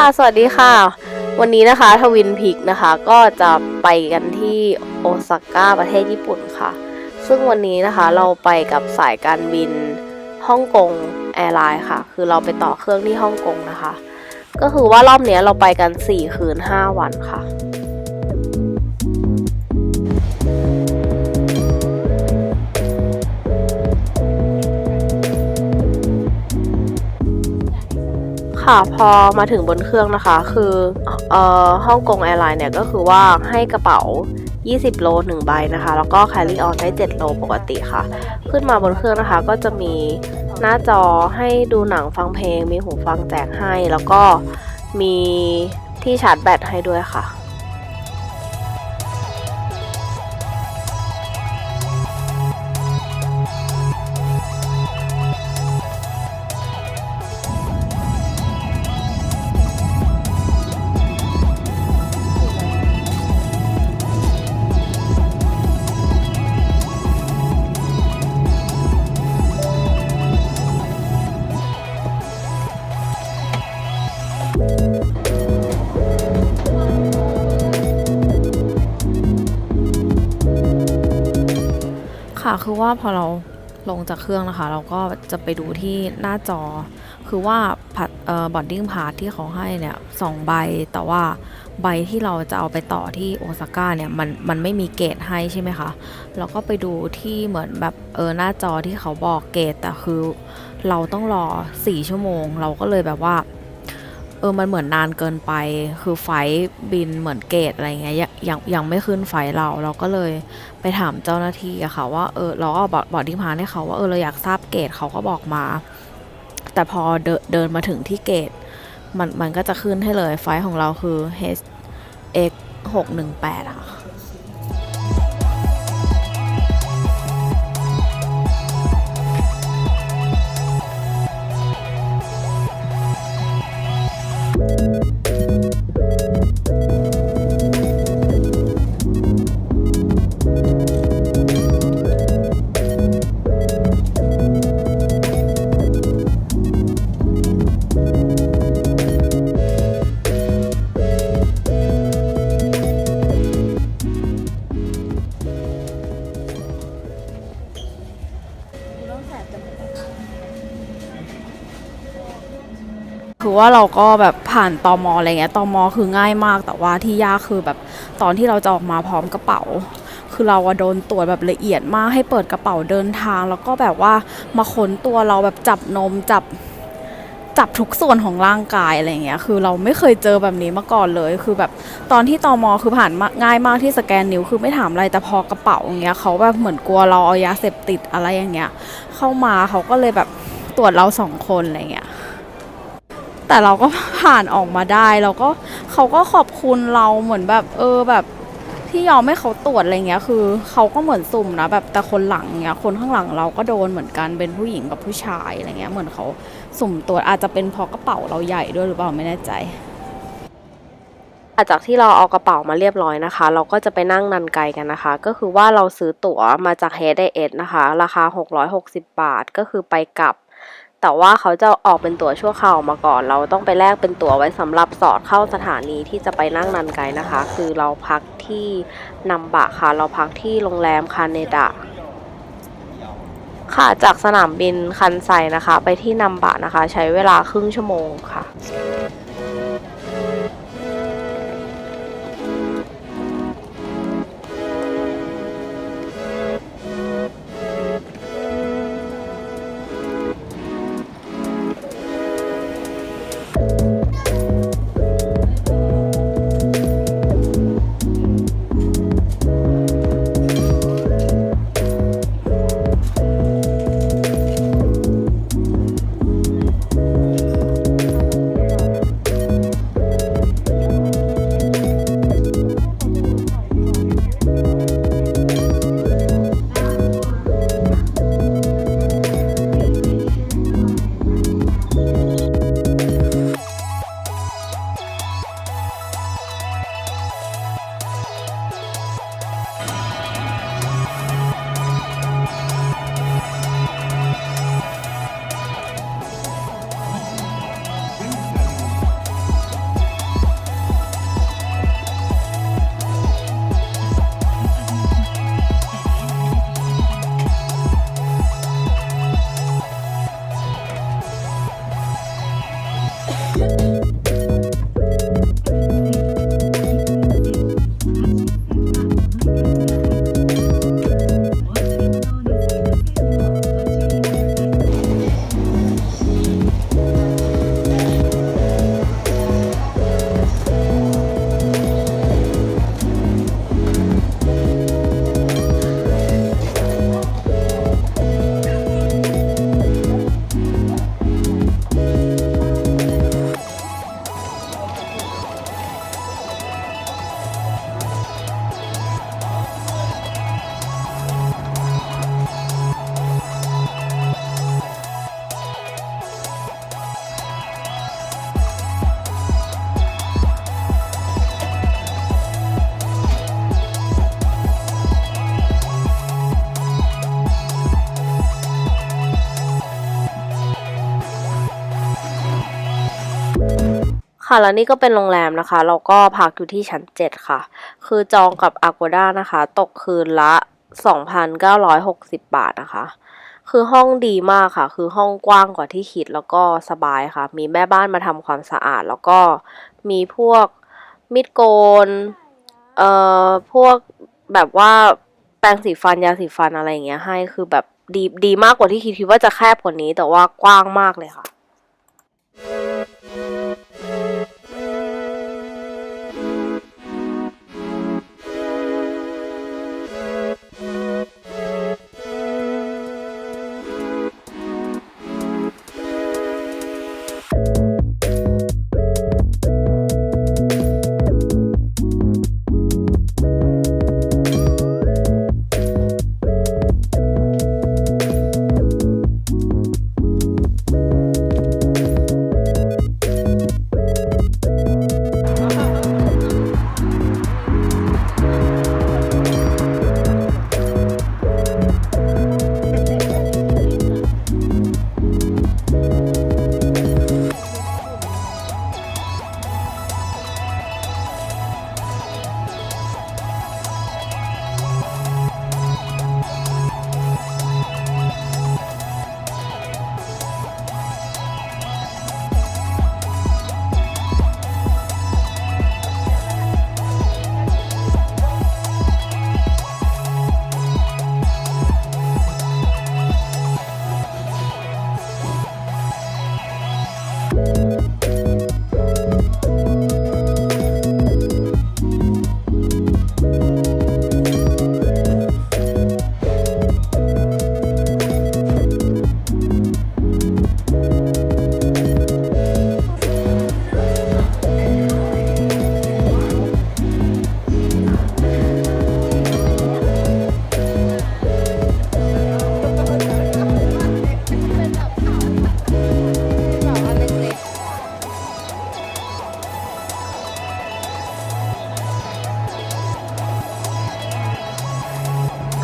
ค่ะ สวัสดีค่ะ วันนี้นะคะทวินพิกนะคะก็จะไปกันที่โอซาก้าประเทศญี่ปุ่นค่ะ ซึ่งวันนี้นะคะเราไปกับสายการบินฮ่องกงแอร์ไลน์ค่ะ คือเราไปต่อเครื่องที่ฮ่องกงนะคะ ก็คือว่ารอบนี้เราไปกัน 4 คืน 5 วันค่ะ ค่ะ พอมาถึงบนเครื่องนะคะ คือเอ่อฮ่องกงแอร์ไลน์เนี่ยก็คือว่าให้กระเป๋า 20 โล 1 ใบนะคะ แล้วก็ carry on ได้ 7 โลปกติค่ะ ขึ้นมาบนเครื่องนะคะ ก็จะมีหน้าจอให้ดูหนังฟังเพลง มีหูฟังแจกให้ แล้วก็มีที่ชาร์จแบตให้ด้วยค่ะ ค่ะคือว่าพอเราลงจากเครื่องนะคะ เราก็จะไปดูที่หน้าจอ คือว่าพัดบอดดิ้งพาสที่เขาให้เนี่ยสองใบ แต่ว่าใบที่เราจะเอาไปต่อที่โอซาก้าเนี่ยมันมันไม่มีเกรดให้ใช่ไหมคะเราก็ไปดูที่เหมือนแบบเออหน้าจอที่เขาบอกเกรดแต่คือ เราต้องรอ 4 ชั่วโมง เราก็เลยแบบว่า เออมันเหมือนนานเกินไป คือไฟบินเหมือนเกตอะไรเงี้ยยังยังยังไม่ขึ้นไฟเราเราก็เลยไปถามเจ้าหน้าที่อะค่ะว่าเออเราก็บอกบอกที่พานให้เขาว่าเออเราอยากทราบเกตเขาก็บอกมา แต่พอเดินเดินมาถึงที่เกตมันมันก็จะขึ้นให้เลยไฟของเราคือ HX 618อะค่ะ ว่าเราก็แบบผ่านตอมอะไรเงี้ยตอมคือง่ายมาก แต่ว่าที่ยากคือแบบตอนที่เราจะออกมาพร้อมกระเป๋า คือเราโดนตรวจแบบละเอียดมากให้เปิดกระเป๋าเดินทาง แล้วก็แบบว่ามาค้นตัวเราแบบจับนมจับจับทุกส่วนของร่างกายอะไรเงี้ย คือเราไม่เคยเจอแบบนี้มาก่อนเลย คือแบบตอนที่ตอมคือผ่านง่ายมากที่สแกนนิ้วคือไม่ถามอะไร แต่พอกระเป๋าอย่างเงี้ยเขาแบบเหมือนกลัวเราเอายาเสพติดอะไรอย่างเงี้ย เข้ามาเขาก็เลยแบบตรวจเราสองคนอะไรเงี้ย แต่เราก็ผ่านออกมาได้แล้วก็เขาก็ขอบคุณเราเหมือนแบบเออแบบที่ยอมให้เขาตรวจอะไรเงี้ยคือเขาก็เหมือนสุ่มนะแบบแต่คนหลังเงี้ยคนข้างหลังเราก็โดนเหมือนกันเป็นผู้หญิงกับผู้ชายอะไรเงี้ยเหมือนเขาสุ่มตรวจอาจจะเป็นเพราะกระเป๋าเราใหญ่ด้วยหรือเปล่าไม่แน่ใจจากที่เราเอากระเป๋ามาเรียบร้อยนะคะ เราก็จะไปนั่งนันไกกันนะคะ ก็คือว่าเราซื้อตั๋วมาจาก h ฮดเอนะคะ ราคา 660 บาทก็คือไปกลับ แต่ว่าเขาจะออกเป็นตั๋วชั่วคราวมาก่อน เราต้องไปแลกเป็นตั๋วไว้สำหรับสอดเข้าสถานีที่จะไปนั่งนันไกนะคะ คือเราพักที่นัมบะค่ะ เราพักที่โรงแรมคาเนดะค่ะจากสนามบินคันไซนะคะ ไปที่นัมบะนะคะ ใช้เวลาครึ่งชั่วโมงค่ะ ค่ะ แล้วนี่ก็เป็นโรงแรมนะคะ เราก็พักอยู่ที่ชั้น 7 ค่ะ คือจองกับ Agoda นะคะ ตกคืนละ 2,960 บาทนะคะ คือห้องดีมากค่ะ คือห้องกว้างกว่าที่คิดแล้วก็สบายค่ะ มีแม่บ้านมาทำความสะอาด แล้วก็มีพวกมิดโกน เอ่อ พวกแบบว่าแปรงสีฟันยาสีฟันอะไรอย่างเงี้ยให้ คือแบบดีดีมากกว่าที่คิดคิดว่าจะแคบกว่านี้ แต่ว่ากว้างมากเลยค่ะ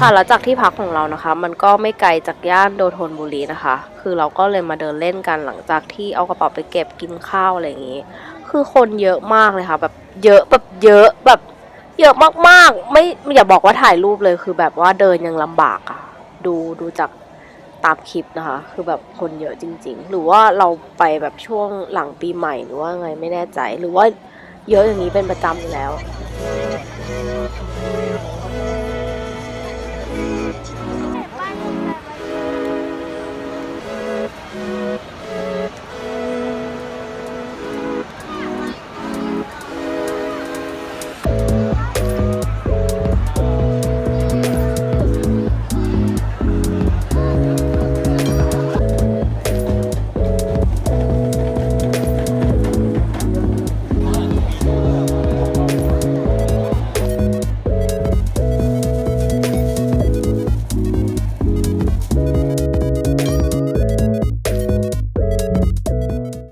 ค่ะแล้วจากที่พักของเรานะคะ มันก็ไม่ไกลจากย่านโดทนบุรีนะคะ คือเราก็เลยมาเดินเล่นกันหลังจากที่เอากระเป๋าไปเก็บกินข้าวอะไรอย่างนี้ คือคนเยอะมากเลยค่ะแบบเยอะแบบเยอะแบบเยอะมากๆ ไม่อย่าบอกว่าถ่ายรูปเลยคือแบบว่าเดินยังลำบากอะดูดูจากตามคลิปนะคะ คือแบบคนเยอะจริง ๆ หรือว่าเราไปแบบช่วงหลังปีใหม่หรือว่าไงไม่แน่ใจ หรือว่าเยอะอย่างนี้เป็นประจำอยู่แล้ว